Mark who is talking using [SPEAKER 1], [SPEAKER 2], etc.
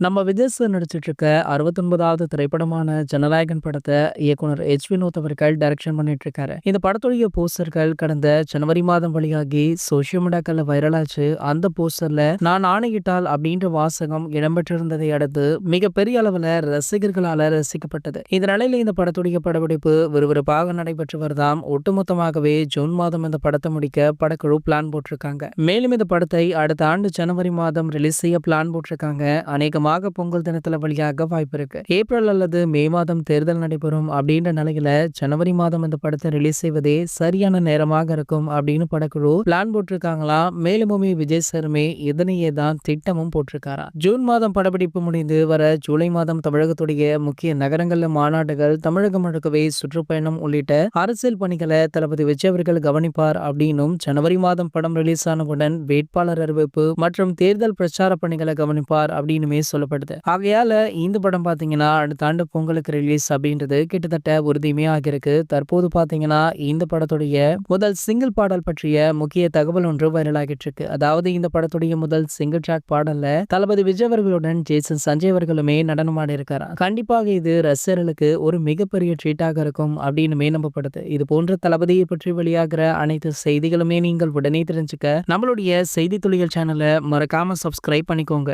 [SPEAKER 1] நம்ம விஜய் சார் நடிச்சிட்டு இருக்க அறுபத்தொன்பதாவது திரைப்படமான ஜனநாயகன் படத்தை இயக்குனர் எச் வினோத் அவர்கள் டைரக்ஷன் பண்ணிட்டு இருக்காரு இந்த படத்துடைய போஸ்டர்கள் கடந்த ஜனவரி மாதம் வழியாகி சோசியல் மீடியாக்கள்ல வைரலாச்சு அந்த போஸ்டர்ல நான் ஆணையிட்டால் அப்படின்ற வாசகம் இடம்பெற்றிருந்ததை அடுத்து மிகப்பெரிய அளவுல ரசிகர்களால ரசிக்கப்பட்டது. இந்த நிலையில இந்த படத்துடைய படப்பிடிப்பு விறுவிறுப்பாக நடைபெற்று வருதாம் ஒட்டுமொத்தமாகவே ஜூன் மாதம் இந்த படத்தை முடிக்க படக்குழு பிளான் போட்டிருக்காங்க. மேலும் இந்த படத்தை அடுத்த ஆண்டு ஜனவரி மாதம் ரிலீஸ் செய்ய பிளான் போட்டிருக்காங்க. அநேகமாக பொங்கல் தினத்துல வழியாக வாய்ப்பு இருக்கு. ஏப்ரல் அல்லது மே மாதம் தேர்தல் நடைபெறும் அப்படின்ற நிலையில ஜனவரி மாதம் இந்த படத்தை ரிலீஸ் செய்வதே சரியான நேரமாக இருக்கும் அப்படின்னு படக்குழு பிளான் போட்டிருக்காங்களா? மேலுமே விஜய் சருமே இதனையே தான் திட்டமும் போட்டிருக்காராம் ஜூன் மாதம் படப்பிடிப்பு முடிந்து வர ஜூலை மாதம் தமிழகத்துடைய முக்கிய நகரங்கள்ல மாநாடுகள் தமிழகம் முழுக்கவே சுற்றுப்பயணம் உள்ளிட்ட அரசியல் பணிகளை தளபதி விஜய் அவர்கள் கவனிப்பார் அப்படின்னும் ஜனவரி மாதம் படம் ரிலீஸ் ஆனவுடன் வேட்பாளர் அறிவிப்பு மற்றும் தேர்தல் பிரச்சார பணிகளை கவனிப்பார் அப்படின்னுமே சொல்லப்படுது. ஆகையால இந்த படம் பாத்தீங்கன்னா அடுத்த ஆண்டு பொங்கலுக்கு ரிலீஸ் அப்படின்றது கிட்டத்தட்ட உறுதியுமே ஆகியிருக்கு. தற்போது பாத்தீங்கன்னா இந்த படத்துடைய முதல் சிங்கிள் பாடல் பற்றிய முக்கிய தகவல் ஒன்று வைரலாகிட்டு இருக்கு அதாவது இந்த படத்துடைய முதல் சிங்கிள் ட்ராக் பாடல்ல தளபதி விஜய் அவர்களுடன் ஜேசன் சஞ்சய் அவர்களுமே நடனமாடி இருக்காரா? கண்டிப்பாக இது ரசிகர்களுக்கு ஒரு மிகப்பெரிய ட்ரீட்டாக இருக்கும் அப்படின்னுமே நம்பப்படுது. இது போன்ற தளபதியை பற்றி வெளியாகிற அனைத்து செய்திகளுமே நீங்கள் உடனே தெரிஞ்சுக்க நம்மளுடைய செய்தி துளிகள் சேனலை மறக்காம சப்ஸ்கிரைப் பண்ணிக்கோங்க.